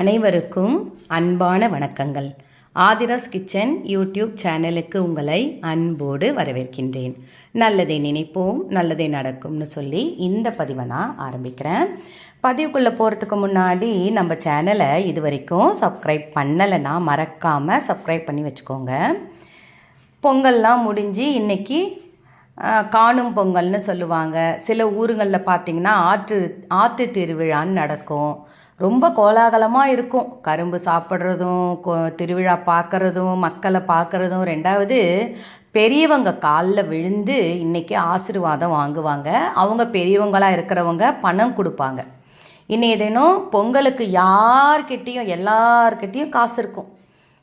அனைவருக்கும் அன்பான வணக்கங்கள். ஆதிராஸ் கிச்சன் யூடியூப் சேனலுக்கு உங்களை அன்போடு வரவேற்கின்றேன். நல்லதை நினைப்போம் நல்லதை நடக்கும்னு சொல்லி இந்த பதிவை நான் ஆரம்பிக்கிறேன். பதிவுக்குள்ளே போகிறதுக்கு முன்னாடி நம்ம சேனலை இது வரைக்கும் சப்ஸ்கிரைப் பண்ணலைன்னா மறக்காமல் சப்ஸ்கிரைப் பண்ணி வச்சுக்கோங்க. பொங்கல்லாம் முடிஞ்சு இன்னைக்கு காணும் பொங்கல்னு சொல்லுவாங்க. சில ஊருங்களில் பார்த்திங்கன்னா ஆற்று ஆற்று திருவிழான்னு நடக்கும். ரொம்ப கோலாகலமாக இருக்கும். கரும்பு சாப்பிட்றதும் திருவிழா பார்க்குறதும் மக்களை பார்க்குறதும். ரெண்டாவது பெரியவங்க காலில் விழுந்து இன்றைக்கி ஆசீர்வாதம் வாங்குவாங்க. அவங்க பெரியவங்களாக இருக்கிறவங்க பணம் கொடுப்பாங்க. இன்னைய தினம் பொங்கலுக்கு யார்கிட்டேயும் எல்லார்கிட்டேயும் காசு இருக்கும்.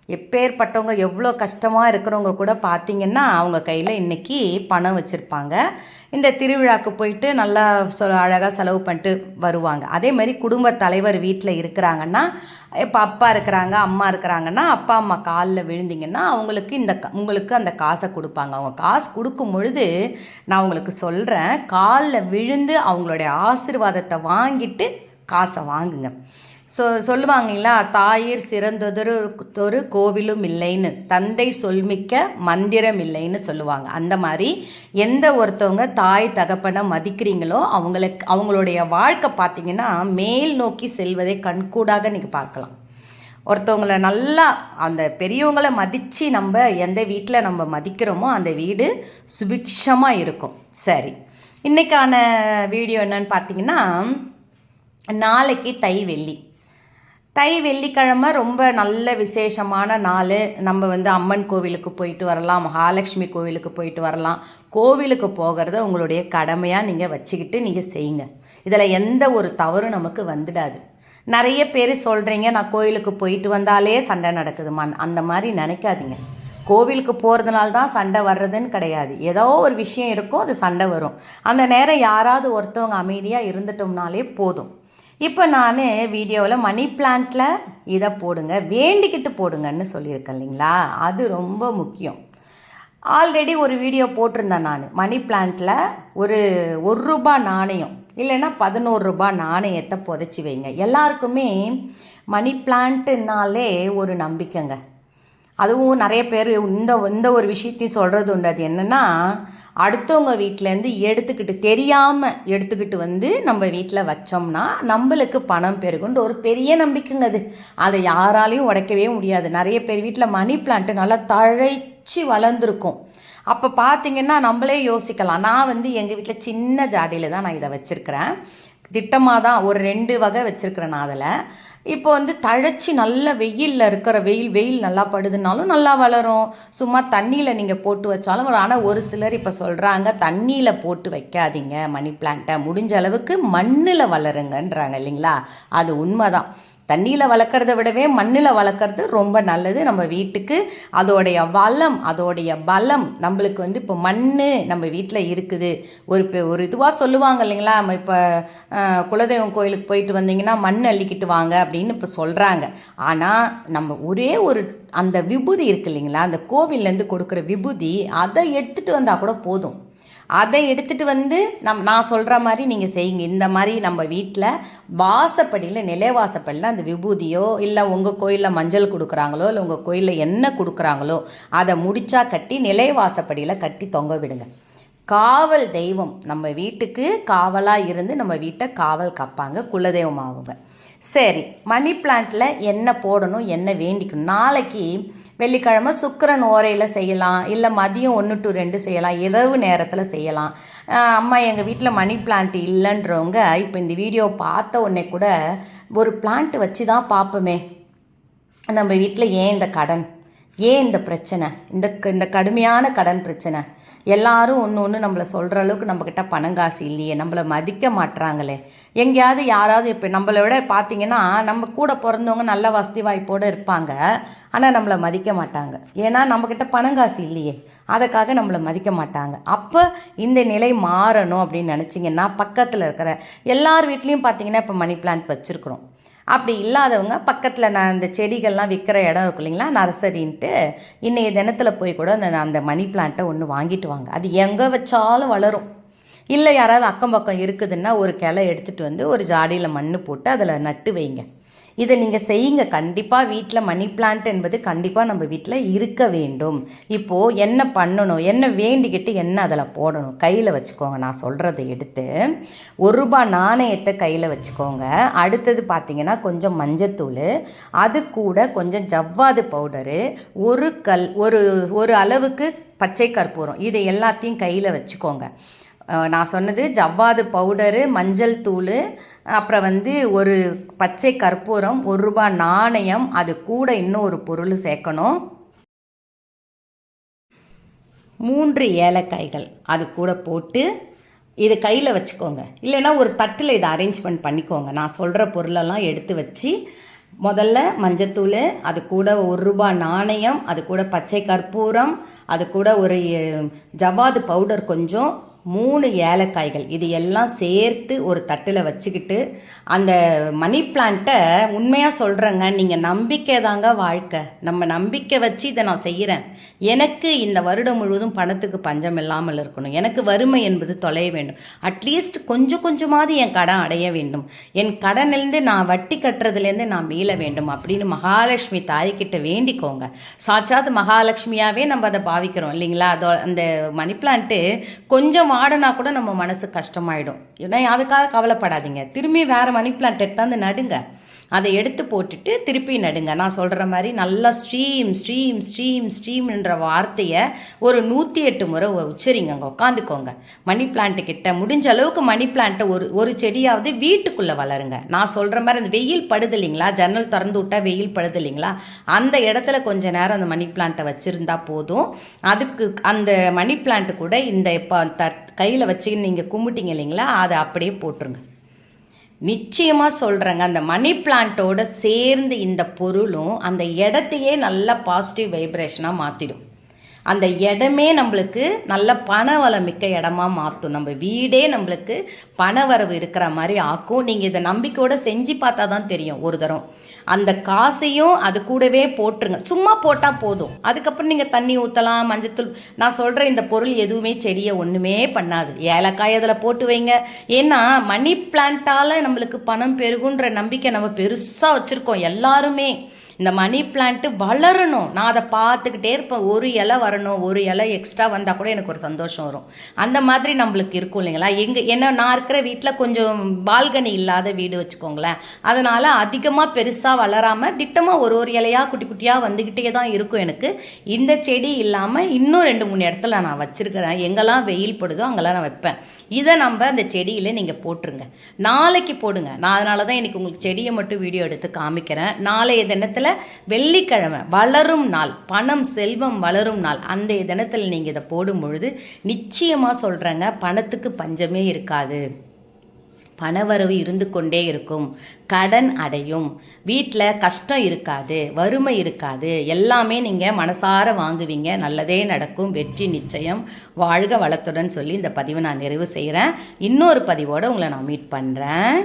எப்பேற்பட்டவங்க எவ்வளோ கஷ்டமாக இருக்கிறவங்க கூட பார்த்தீங்கன்னா அவங்க கையில் இன்றைக்கி பணம் வச்சுருப்பாங்க. இந்த திருவிழாக்கு போயிட்டு நல்லா சொ அழகாக செலவு பண்ணிட்டு வருவாங்க. அதே மாதிரி குடும்ப தலைவர் வீட்டில் இருக்கிறாங்கன்னா இப்போ அப்பா இருக்கிறாங்க அம்மா இருக்கிறாங்கன்னா அப்பா அம்மா காலில் விழுந்தீங்கன்னா அவங்களுக்கு இந்த க- உங்களுக்கு அந்த காசை கொடுப்பாங்க. அவங்க காசு கொடுக்கும் பொழுது நான் உங்களுக்கு சொல்கிறேன் காலில் விழுந்து அவங்களுடைய ஆசீர்வாதத்தை வாங்கிட்டு காசை வாங்குங்க. சொ சொல்லுவாங்களா தாயிர் சிறந்ததொரு ஒரு கோவிலும் இல்லைன்னு. தந்தை சொல்மிக்க மந்திரம் இல்லைன்னு சொல்லுவாங்க. அந்த மாதிரி எந்த ஒருத்தவங்க தாய் தகப்பனை மதிக்கிறீங்களோ அவங்களுக்கு அவங்களுடைய வாழ்க்கை பார்த்தீங்கன்னா மேல் நோக்கி செல்வதை கண்கூடாக நீங்கள் பார்க்கலாம். ஒருத்தவங்கள நல்லா அந்த பெரியவங்களை மதித்து நம்ம எந்த வீட்டில் நம்ம மதிக்கிறோமோ அந்த வீடு சுபிக்ஷமாக இருக்கும். சரி. இன்றைக்கான வீடியோ என்னன்னு பார்த்தீங்கன்னா நாளைக்கு தை வெள்ளி. தை வெள்ளிக்கிழமை ரொம்ப நல்ல விசேஷமான நாள். நம்ம வந்து அம்மன் கோவிலுக்கு போயிட்டு வரலாம் மகாலட்சுமி கோவிலுக்கு போயிட்டு வரலாம். கோவிலுக்கு போகிறத உங்களுடைய கடமையாக நீங்கள் வச்சுக்கிட்டு நீங்கள் செய்யுங்க. இதில் எந்த ஒரு தவறும் நமக்கு வந்துடாது. நிறைய பேர் சொல்கிறீங்க நான் கோவிலுக்கு போயிட்டு வந்தாலே சண்டை நடக்குதுமான் அந்த மாதிரி நினைக்காதீங்க. கோவிலுக்கு போகிறதுனால தான் சண்டை வர்றதுன்னு கிடையாது. ஏதோ ஒரு விஷயம் இருக்கோ அது சண்டை வரும். அந்த நேரம் யாராவது ஒருத்தவங்க அமைதியாக இருந்துட்டோம்னாலே போதும். இப்போ நான் வீடியோவில் மணி பிளான்ட்டில் இதை போடுங்க வேண்டிக்கிட்டு போடுங்கன்னு சொல்லியிருக்கேன் இல்லைங்களா? அது ரொம்ப முக்கியம். ஆல்ரெடி ஒரு வீடியோ போட்டிருந்தேன் நான். மணி பிளான்ட்டில் ஒரு ஒரு ரூபா நாணயம் இல்லைன்னா பதினோரு ரூபா நாணயத்தை புதைச்சி வைங்க. எல்லாருக்குமே மணி பிளான்ட்டுனாலே ஒரு நம்பிக்கைங்க. அதுவும் நிறைய பேர் இந்த இந்த ஒரு விஷயத்தையும் சொல்கிறது உண்டு. அது என்னென்னா அடுத்தவங்க வீட்டிலேருந்து எடுத்துக்கிட்டு தெரியாமல் எடுத்துக்கிட்டு வந்து நம்ம வீட்டில் வச்சோம்னா நம்மளுக்கு பணம் பெருகுன்ற ஒரு பெரிய நம்பிக்கைங்க அது. அதை யாராலையும் உடைக்கவே முடியாது. நிறைய பேர் வீட்டில் மணி பிளான்ட்டு நல்லா தழைச்சி வளர்ந்துருக்கும். அப்போ பார்த்தீங்கன்னா நம்மளே யோசிக்கலாம். நான் வந்து எங்கள் வீட்டில் சின்ன ஜாடியில் தான் நான் இதை வச்சுருக்கிறேன். திட்டமாக தான் ஒரு ரெண்டு வகை வச்சுருக்கிறேன் நான் அதில். இப்போ வந்து தழைச்சி நல்ல வெயிலில் இருக்கிற வெயில் வெயில் நல்லா படுதுனாலும் நல்லா வளரும். சும்மா தண்ணியில் நீங்கள் போட்டு வச்சாலும் ஆனால் ஒரு சிலர் இப்போ சொல்கிறாங்க தண்ணியில் போட்டு வைக்காதீங்க மணி பிளான்ட்டை. முடிஞ்ச அளவுக்கு மண்ணில் வளருங்கன்றாங்க இல்லைங்களா? அது உண்மைதான். தண்ணியில் வளர்க்குறத விடவே மண்ணில் வளர்க்குறது ரொம்ப நல்லது. நம்ம வீட்டுக்கு அதோடைய வளம் அதோடைய பலம் நம்மளுக்கு வந்து இப்போ மண் நம்ம வீட்டில் இருக்குது. ஒரு இப்போ ஒரு இதுவாக சொல்லுவாங்க இல்லைங்களா? நம்ம இப்போ குலதெய்வம் கோயிலுக்கு போயிட்டு வந்தீங்கன்னா மண் அள்ளிக்கிட்டு வாங்க அப்படின்னு இப்போ சொல்கிறாங்க ஆனால் நம்ம ஒரே ஒரு அந்த விபூதி இருக்கு இல்லைங்களா? அந்த கோவில்லேருந்து கொடுக்குற விபூதி அதை எடுத்துகிட்டு வந்தால் கூட போதும். அதை எடுத்துட்டு வந்து நம் நான் சொல்கிற மாதிரி நீங்கள் செய்யுங்க. இந்த மாதிரி நம்ம வீட்டில் வாசப்படியில் நிலைவாசப்படியில் அந்த விபூதியோ இல்லை உங்கள் கோயிலில் மஞ்சள் கொடுக்குறாங்களோ இல்லை உங்கள் கோயிலில் என்ன கொடுக்குறாங்களோ அதை முடிச்சா கட்டி நிலைவாசப்படியில் கட்டி தொங்க விடுங்க. காவல் தெய்வம் நம்ம வீட்டுக்கு காவலாக இருந்து நம்ம வீட்டை காவல் காப்பாங்க குலதெய்வம் ஆகுங்க. சரி மணி பிளான்ட்டில் என்ன போடணும் என்ன வேண்டிக்கணும். நாளைக்கு வெள்ளிக்கிழமை சுக்கிரன் ஓரையில் செய்யலாம் இல்லை மதியம் ஒன்று டு ரெண்டு செய்யலாம் இரவு நேரத்தில் செய்யலாம். அம்மா எங்கள் வீட்டில் மணி பிளான்ட் இல்லைன்றவங்க இப்போ இந்த வீடியோ பார்த்த உடனே கூட ஒரு பிளான்ட் வச்சு தான் பார்ப்போமே. நம்ம வீட்டில் ஏன் இந்த கடன்? ஏன் இந்த பிரச்சனை? இந்த க- இந்த கடுமையான கடன் பிரச்சனை. எல்லாரும் ஒன்று ஒன்று நம்மளை சொல்கிற அளவுக்கு நம்மக்கிட்ட பணம் காசு இல்லையே. நம்மளை மதிக்க மாட்றாங்களே. எங்கேயாவது யாராவது இப்போ நம்மளை விட பார்த்தீங்கன்னா நம்ம கூட பிறந்தவங்க நல்ல வசதி வாய்ப்போடு இருப்பாங்க. ஆனால் நம்மளை மதிக்க மாட்டாங்க. ஏன்னா நம்மக்கிட்ட பணம் காசு இல்லையே. அதுக்காக நம்மளை மதிக்க மாட்டாங்க. அப்போ இந்த நிலை மாறணும் அப்படின்னு நினச்சிங்கன்னா பக்கத்தில் இருக்கிற எல்லார் வீட்லேயும் பார்த்தீங்கன்னா இப்போ மணி பிளான்ட் வச்சுருக்குறோம். அப்படி இல்லாதவங்க பக்கத்தில் நான் இந்த செடிகள்லாம் விற்கிற இடம் இருக்கு இல்லைங்களா நர்சரின்ட்டு இன்றைய தினத்தில் போய் கூட அந்த அந்த மணி பிளான்ட்டை ஒன்று வாங்கிட்டு வாங்க. அது எங்கே வச்சாலும் வளரும். இல்லை யாராவது அக்கம் பக்கம் இருக்குதுன்னா ஒரு கிளை எடுத்துகிட்டு வந்து ஒரு ஜாடியில் மண் போட்டு அதில் நட்டு வைங்க. இதை நீங்கள் செய்யுங்க. கண்டிப்பாக வீட்டில் மணி பிளான்ட் என்பது கண்டிப்பாக நம்ம வீட்டில் இருக்க வேண்டும். இப்போது என்ன பண்ணணும்? என்ன வேண்டிக்கிட்டு என்ன அதில் போடணும்? கையில் வச்சுக்கோங்க. நான் சொல்கிறத எடுத்து ஒரு ரூபாய் நாணயத்தை கையில் வச்சுக்கோங்க. அடுத்தது பார்த்தீங்கன்னா கொஞ்சம் மஞ்சத்தூள் அது கூட கொஞ்சம் ஜவ்வாது பவுடரு ஒரு கல் ஒரு ஒரு அளவுக்கு பச்சை கற்பூரம். இதை எல்லாத்தையும் கையில் வச்சுக்கோங்க. நான் சொன்னது ஜவ்வாது பவுடரு மஞ்சள் தூள் அப்புறம் வந்து ஒரு பச்சை கற்பூரம் ஒரு ரூபாய் நாணயம் அது கூட இன்னும் ஒரு பொருள் சேர்க்கணும். மூன்று ஏலக்காய்கள் அது கூட போட்டு இது கையில் வச்சுக்கோங்க. இல்லைன்னா ஒரு தட்டில் இதை அரேஞ்ச்மெண்ட் பண்ணிக்கோங்க. நான் சொல்கிற பொருளெல்லாம் எடுத்து வச்சு முதல்ல மஞ்சத்தூள் அது கூட ஒரு ரூபாய் நாணயம் அது கூட பச்சை கற்பூரம் அது கூட ஒரு ஜவ்வாது பவுடர் கொஞ்சம் மூணு ஏலக்காய்கள். இது எல்லாம் சேர்த்து ஒரு தட்டில் வச்சுக்கிட்டு அந்த மணி பிளான்ட்டை உண்மையாக சொல்கிறேங்க நீங்கள் நம்பிக்கை தாங்க வாழ்க்கை. நம்ம நம்பிக்கை வச்சு இதை நான் செய்கிறேன் எனக்கு இந்த வருடம் முழுவதும் பணத்துக்கு பஞ்சம் இல்லாமல் இருக்கணும். எனக்கு வறுமை என்பது தொலைய வேண்டும். அட்லீஸ்ட் கொஞ்சம் கொஞ்சமாவது என் கடன் அடைய வேண்டும். என் கடனிலேருந்து நான் வட்டி கட்டுறதுலேருந்து நான் மீள வேண்டும் அப்படின்னு மகாலட்சுமி தாய்கிட்ட வேண்டிக்கோங்க. சாட்சாத் மகாலட்சுமியாகவே நம்ம அதை பாவிக்கிறோம் இல்லைங்களா? அதோ அந்த மணி பிளான்ட்டு கொஞ்சம் ஆடினா கூட நம்ம மனசு கஷ்டமாயிடும். ஏன்னா அதுக்காக கவலைப்படாதீங்க. திரும்பி வேற மணி பிளான் எடுத்தாந்து நடுங்க. அதை எடுத்து போட்டுட்டு திருப்பி நடுங்க. நான் சொல்கிற மாதிரி நல்லா ஸ்ட்ரீம் ஸ்ட்ரீம் ஸ்ட்ரீம் ஸ்ட்ரீம்ன்ற வார்த்தையை ஒரு நூற்றி எட்டு முறை உச்சரிங்க அங்கே உட்காந்துக்கோங்க மணி பிளான்ட்டு கிட்ட முடிஞ்ச அளவுக்கு மணி பிளான்ட்டை ஒரு ஒரு செடியாவது வீட்டுக்குள்ளே வளருங்க. நான் சொல்கிற மாதிரி அந்த வெயில் படுது இல்லைங்களா ஜன்னல் திறந்து விட்டால் வெயில் படுது இல்லைங்களா அந்த இடத்துல கொஞ்ச நேரம் அந்த மணி பிளான்ட்டை வச்சுருந்தா போதும். அதுக்கு அந்த மணி பிளான்ட்டு கூட இந்த இப்போ த கையில் வச்சு நீங்கள் கும்பிட்டீங்க இல்லைங்களா? அதை அப்படியே போட்டுருங்க. நிச்சயமாக சொல்கிறேங்க அந்த மணி பிளான்ட்டோட சேர்ந்து இந்த பொருளும் அந்த இடத்தையே நல்ல பாசிட்டிவ் வைப்ரேஷனாக மாற்றிடும் அந்த இடமே நம்மளுக்கு நல்ல பணவளம் மிக்க இடமா மாற்றும் நம்ம வீடே நம்மளுக்கு பணவரவு இருக்கிற மாதிரி ஆக்கும். நீங்கள் இதை நம்பிக்கையோட செஞ்சு பார்த்தா தான் தெரியும் ஒரு தரம். அந்த காசையும் அது கூடவே போட்டுருங்க. சும்மா போட்டால் போதும். அதுக்கப்புறம் நீங்கள் தண்ணி ஊற்றலாம் மஞ்சத்தூள் நான் சொல்கிற இந்த பொருள் எதுவுமே செடியை ஒன்றுமே பண்ணாது. ஏலக்காய் அதில் போட்டு வைங்க. ஏன்னா மணி பிளான்ட்டால் நம்மளுக்கு பணம் பெருகுன்ற நம்பிக்கை நம்ம பெருசாக வச்சுருக்கோம் எல்லாருமே. இந்த மணி பிளான்ட்டு வளரணும். நான் அதை பார்த்துக்கிட்டே இருப்பேன். ஒரு இலை வரணும் ஒரு இலை எக்ஸ்ட்ரா வந்தால் கூட எனக்கு ஒரு சந்தோஷம் வரும். அந்த மாதிரி நம்மளுக்கு இருக்கும் இல்லைங்களா? எங்கள் என்ன நான் இருக்கிற வீட்டில் கொஞ்சம் பால்கனி இல்லாத வீடு வச்சுக்கோங்களேன். அதனால் அதிகமாக பெருசாக வளராமல் திட்டமாக ஒரு ஒரு இலையாக குட்டி குட்டியாக வந்துக்கிட்டே தான் இருக்கும் எனக்கு. இந்த செடி இல்லாமல் இன்னும் ரெண்டு மூணு இடத்துல நான் வச்சுருக்கிறேன். எங்கெல்லாம் வெயில் படுதோ அங்கெல்லாம் நான் வைப்பேன். இதை நம்ம அந்த செடியில் நீங்கள் போட்டுருங்க. நாளைக்கு போடுங்க. நான் அதனால தான் இன்றைக்கி உங்களுக்கு செடியை மட்டும் வீடியோ எடுத்து காமிக்கிறேன். நாளைய தினத்தில் வெள்ளிக்கிழமை வளரும் நாள் பணம் செல்வம் வளரும் நாள் அந்த தினத்தில் நீங்கள் இதை போடும் பொழுது நிச்சயமாக சொல்கிறேங்க பணத்துக்கு பஞ்சமே இருக்காது. பணவரவு இருந்து கொண்டே இருக்கும். கடன் அடையும். வீட்டில் கஷ்டம் இருக்காது வறுமை இருக்காது. எல்லாமே நீங்கள் மனசார வாங்குவீங்க. நல்லதே நடக்கும். வெற்றி நிச்சயம். வாழ்க வளத்துடன் சொல்லி இந்த பதிவை நான் நிறைவு செய்கிறேன் இன்னொரு பதிவோடு உங்களை நான் மீட் பண்ணுறேன்